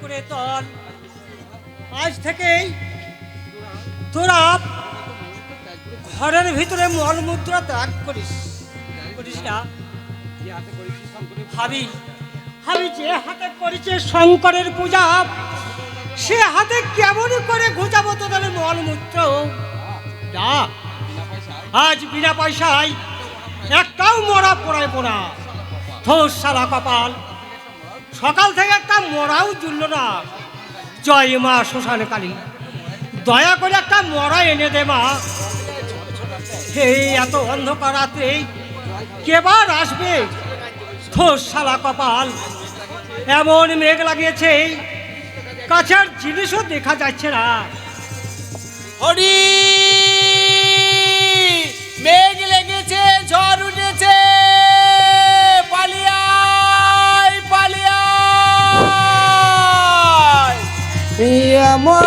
করে তল। আজ থেকেই তোরা ঘরের ভিতরে মল ত্যাগ করিস। করিস না। ভাবি ভাবি, যে হাতে করেছে শঙ্করের পূজা, সে হাতে কেমন করে ঘুচাবো তোদের মল মুদ্রা যা, আজ বিনা পয়সায় একটাও মরা পড়ায় পড়া। ধোস সারা কপাল। সকাল থেকে একটা মরাও জুড়ল না। জয় মা শ্মশান কালী দয়া করে একটা মরা এনে দে মা। এই এত অন্ধকার রাত্রে কেবার আসবে? ধোস সারা কপাল। এমন মেঘ লাগিয়েছে, কাছের জিনিসও দেখা যাচ্ছে না। হরি, মেঘ লেগেছে, ঝড় উঠেছে। এমন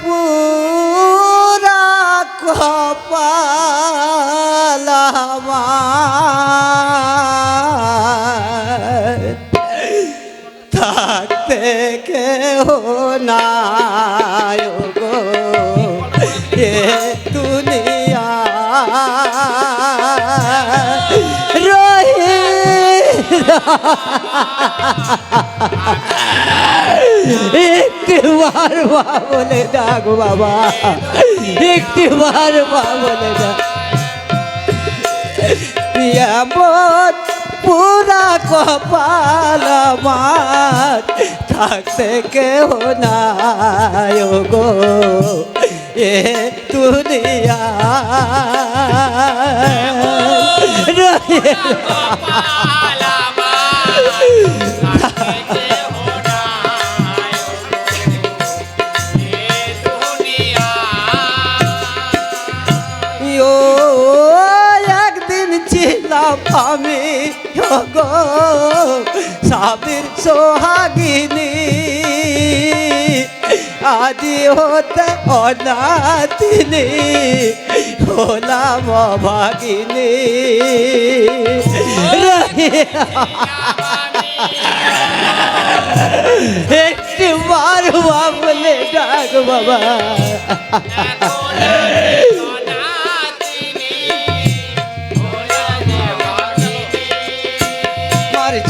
পুরা কপাল থাকতে কেহ নাই গো এ দুনিয়া রহি একটি বার মা বলে ডাক বাবা। একটি বার মা বলে ডাক। পুরা কপাল আমার, থাকতে কেউ নাই গো এ দুনিয়া। ও ছিলাম আমি গো সাবির সোহাগিনী। আদি হতে অনাথিনী হলাম ভাগিনী একটি বার বলে ডাক বাবা।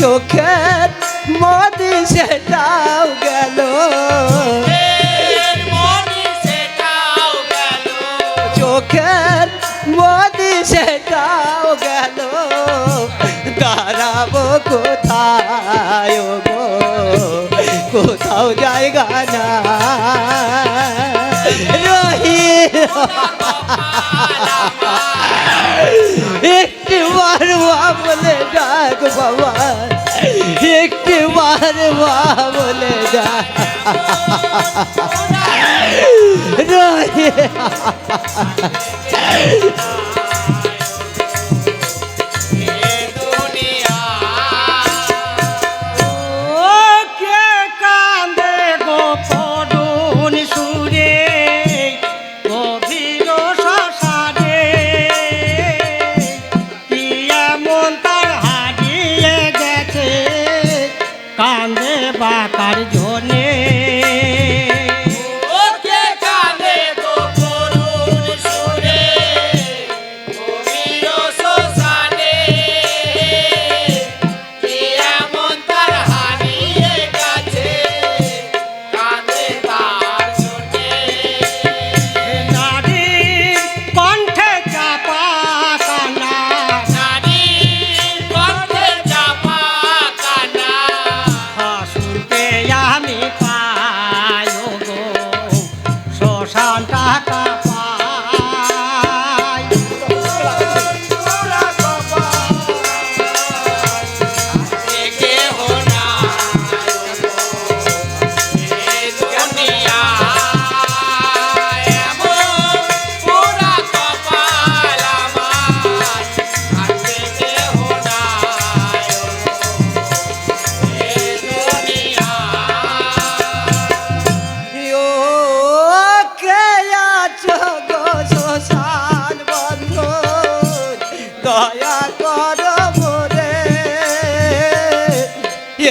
চোখের মদি সেটাও গেল। চোখের মদি সেটাও গেল। দাঁড়াবো কোথায় গো? কোথাও জায়গা না রহি একটি বার বলে ডাক বাবা মা বলে যা। রহি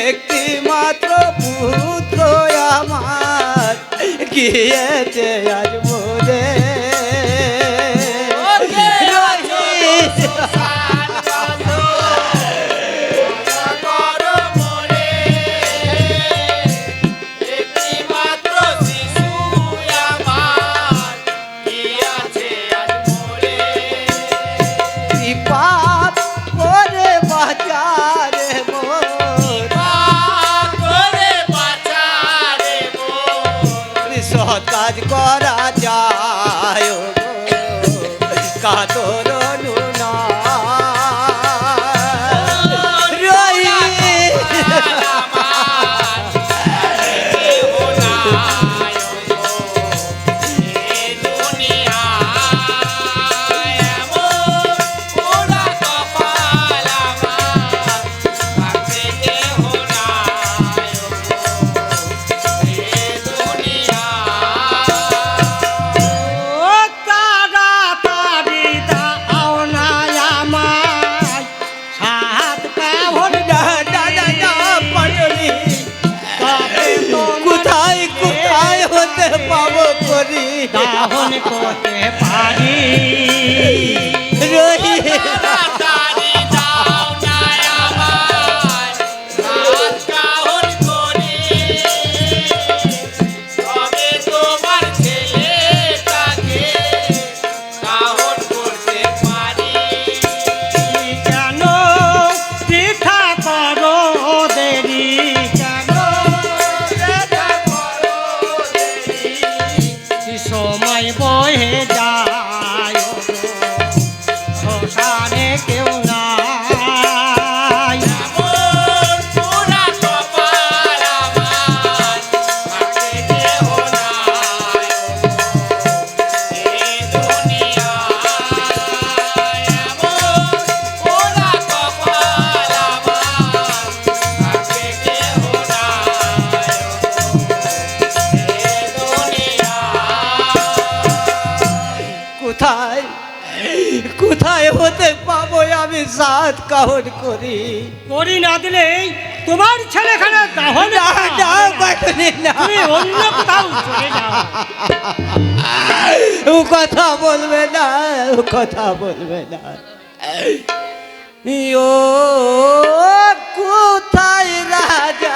একটি মাত্র পুত্র আমার। গিয়েছে আজ de cor. দাহন করতে পারি। আমি সাত কাহন করি। করি না দিলে তোমার ছেলেখানে দাহন না। তুমি অন্য কোথাও চলে যাও। ও কথা বলবে না ও কথা বলবে না। ও কোথায় রাজা?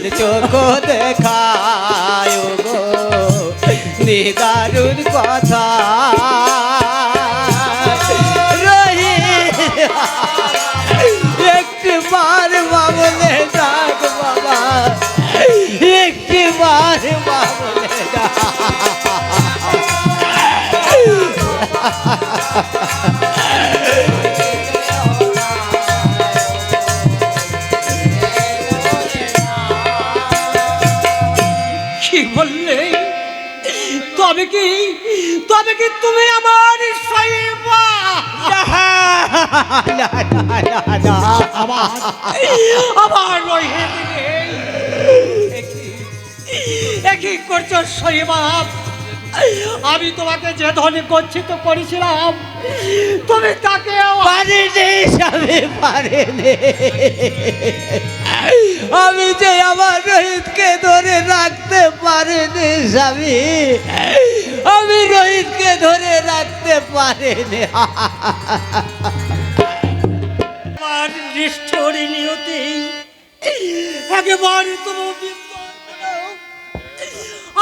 লাল চোখ দেখায় গো নিদারুণ কথা। রহি একটি বার বাবলে ডাক বাবা একটি বার বাবলে ডাক। তবে কি? তবে কি তুমি আমার আমার একই করছ সইবাব আমি তোমাকে যে ধনে গচ্ছিত করেছিলাম, তুমি তাকে স্বামী, পারেনি। আমি যে আমার রোহিতকে ধরে রাখতে পারিনি স্বামী, আমি রোহিতকে ধরে রাখতে পারিনি।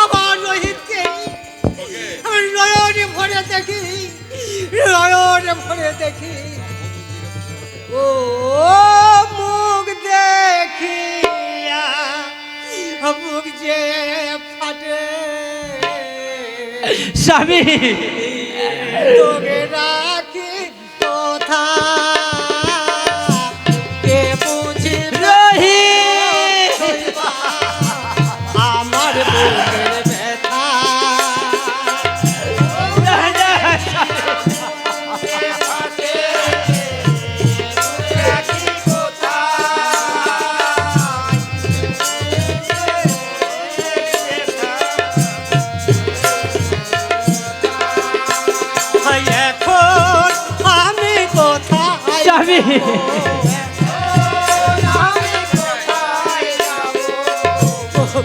আমার রোহিতকে নয়নে ভরে দেখি ভরে দেখি। ও দেখিয়া মুখ যে ফাটে। স্বামী। তোকে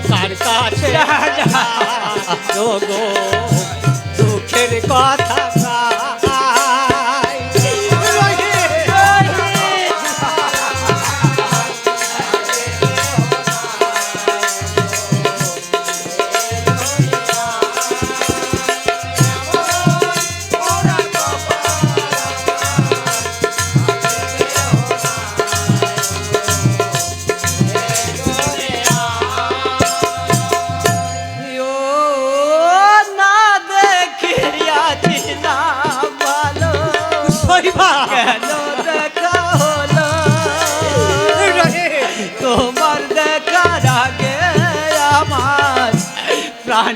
কার কাছে দুঃখের কথা।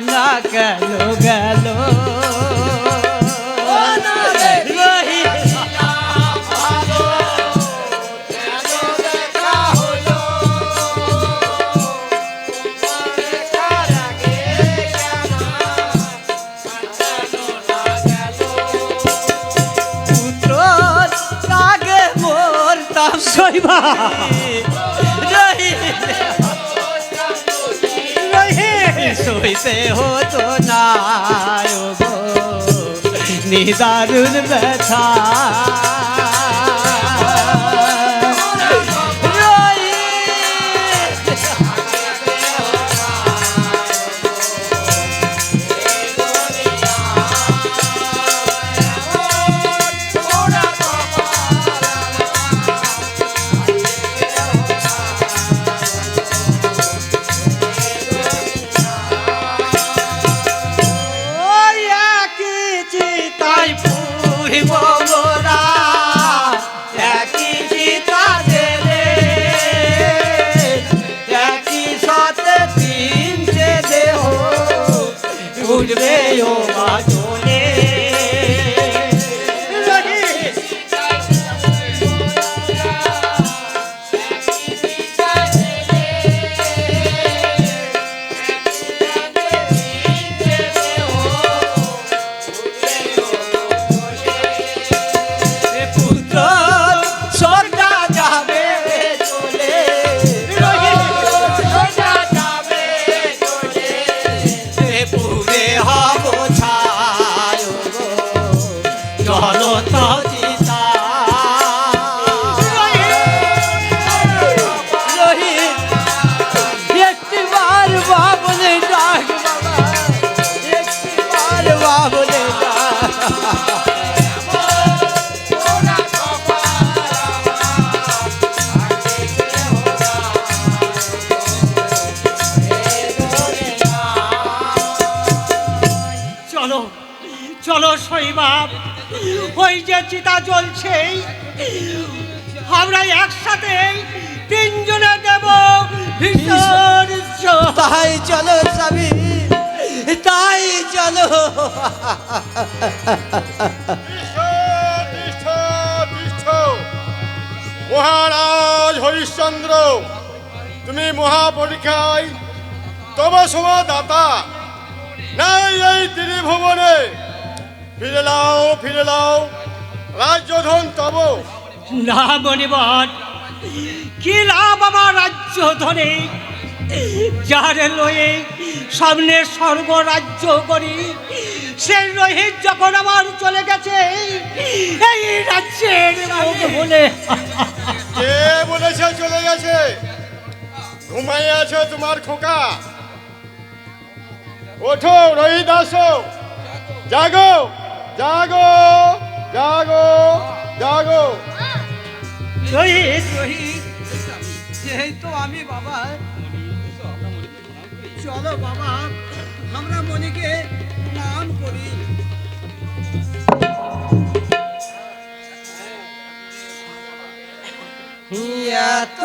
প্রাণ গেল গেল। পুত্র সইতে হতো না নিদারুণ ব্যথা। উঠবে ও বাজনে চলো চিতা জ্বলছে আমরা একসাথে তিনজনে দেব ভীষণ তাই চলো স্বামী তাই চলো। মহারাজ হরিশ্চন্দ্র তুমি মহাপরীক্ষায় তব সময় দাতা নাই এই ত্রিভুবনে। ফিরে লাও ফিরে লাও রাজ্যধন তব। না মনিবর কি লাভ আমার রাজ্য ধরে যার লয়ে সামনে সর্বরাজ্য করি সেই রোহিত যখন আমার চলে গেছে এই রাজ্যের বলে কে বলেছে চলে গেছে? ঘুমাই আছে তোমার খোকা? ওঠো রোহিত আসো জাগো জাগো। জাগো জাগো। রোহিত এই তো আমি বাবা চলো বাবা আমরা মনিকে প্রণাম করি। এত